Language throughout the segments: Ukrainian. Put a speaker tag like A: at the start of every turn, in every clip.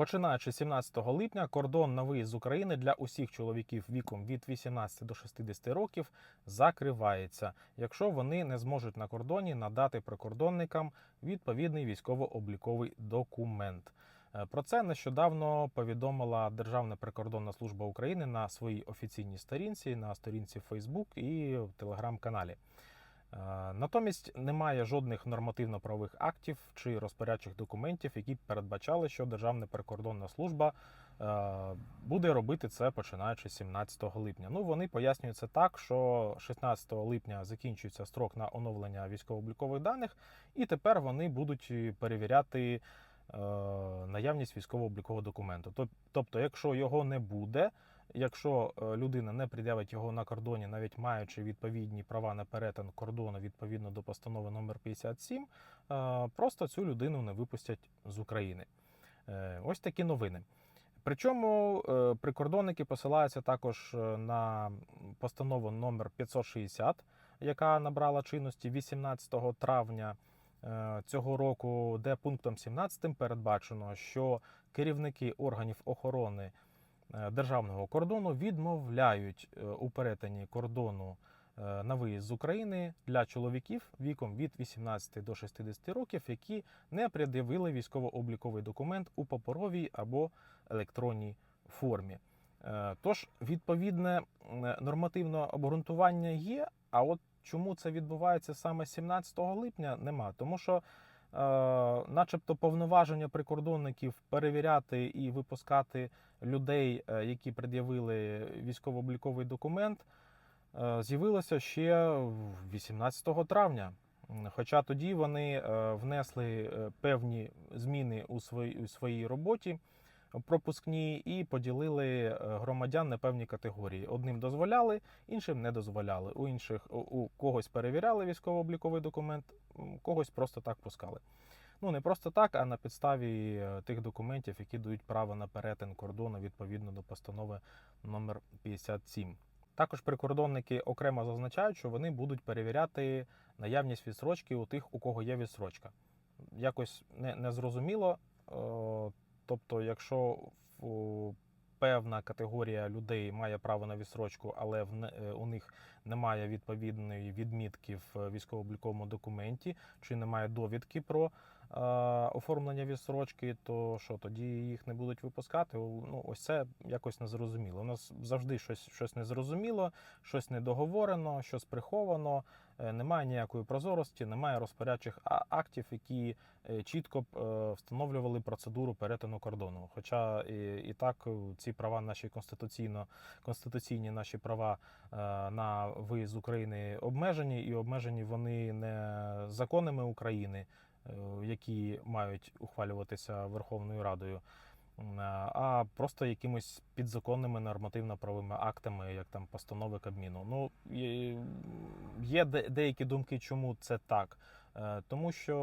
A: Починаючи з 17 липня, кордон на виїзд з України для усіх чоловіків віком від 18 до 60 років закривається, якщо вони не зможуть на кордоні надати прикордонникам відповідний військово-обліковий документ. Е, Про це нещодавно повідомила Державна прикордонна служба України на своїй офіційній сторінці, на сторінці Facebook і в телеграм-каналі. Е, Натомість немає жодних нормативно-правових актів чи розпорядчих документів, які б передбачали, що Державна прикордонна служба е, буде робити це починаючи з 17 липня. Ну вони пояснюють це так, що 16 липня закінчується строк на оновлення військово-облікових даних, і тепер вони будуть перевіряти е, наявність військово-облікового документу. Тобто, якщо його не буде, якщо е, людина не пред'явить його на кордоні, навіть маючи відповідні права на перетин кордону відповідно до постанови номер 57, е, просто цю людину не випустять з України. Е, Ось такі новини. Причому прикордонники посилаються також на постанову номер 560, яка набрала чинності 18 травня цього року, де пунктом 17 передбачено, що керівники органів охорони державного кордону відмовляють е, у перетині кордону е, на виїзд з України для чоловіків віком від 18 до 60 років, які не пред'явили військово-обліковий документ у паперовій або електронній формі. Е, Тож, відповідне нормативне обґрунтування є. А от чому це відбувається саме 17 липня, нема. Тому що, е, начебто, повноваження прикордонників перевіряти і випускати людей, е, які пред'явили військово-обліковий документ, е, з'явилося ще 18 травня. Хоча тоді вони е, внесли е, певні зміни у своїй роботі пропускні і поділили е, громадян на певні категорії. Одним дозволяли, іншим не дозволяли. У інших у- когось перевіряли військово-обліковий документ, когось просто так пускали. Ну не просто так, а на підставі е, тих документів, які дають право на перетин кордону відповідно до постанови номер 57. Також прикордонники окремо зазначають, що вони будуть перевіряти наявність відсрочки у тих, у кого є відсрочка. Якось не, не зрозуміло. Тобто, якщо певна категорія людей має право на відсрочку, але е, у них немає відповідної відмітки в військово-обліковому документі, чи немає довідки про оформлення відсрочки, то що тоді їх не будуть випускати? Ну, ось це якось незрозуміло. У нас завжди щось, щось незрозуміло, щось недоговорено, щось приховано. Е, Немає ніякої прозорості, немає розпорядчих актів, які е, чітко б е, встановлювали процедуру перетину кордону. Хоча і, і так ці права наші конституційно конституційні наші права на виїзд з України обмежені, і обмежені вони не законами України, які мають ухвалюватися Верховною Радою. А просто якимись підзаконними нормативно-правовими актами, як там постанови Кабміну. Ну є- є де- деякі думки, чому це так. Е, Тому що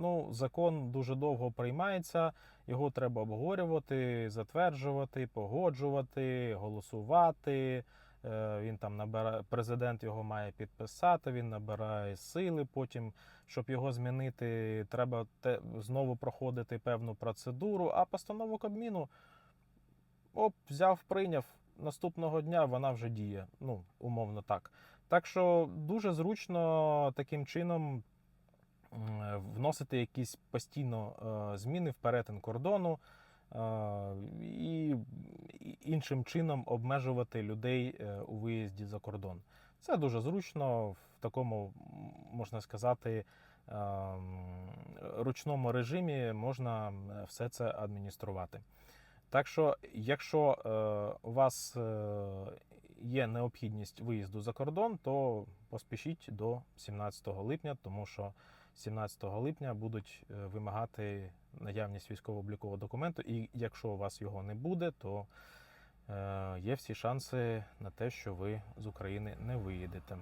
A: ну, закон дуже довго приймається, його треба обговорювати, затверджувати, погоджувати, голосувати. Е, Він там набирає, президент його має підписати, він набирає сили. Потім, щоб його змінити, треба те, знову проходити певну процедуру. А постанову Кабміну оп, взяв, прийняв. Наступного дня вона вже діє. Ну, умовно так. Так що дуже зручно таким чином вносити якісь постійно е, зміни в перетин кордону е, і і іншим чином обмежувати людей е, у виїзді за кордон. Це дуже зручно в такому, можна сказати, е, ручному режимі можна е, все це адмініструвати. Так що, якщо е, у вас е, є необхідність виїзду за кордон, то поспішіть до 17 липня, тому що 17 липня будуть е, вимагати наявність військово-облікового документу, і якщо у вас його не буде, то е, є всі шанси на те, що ви з України не виїдете.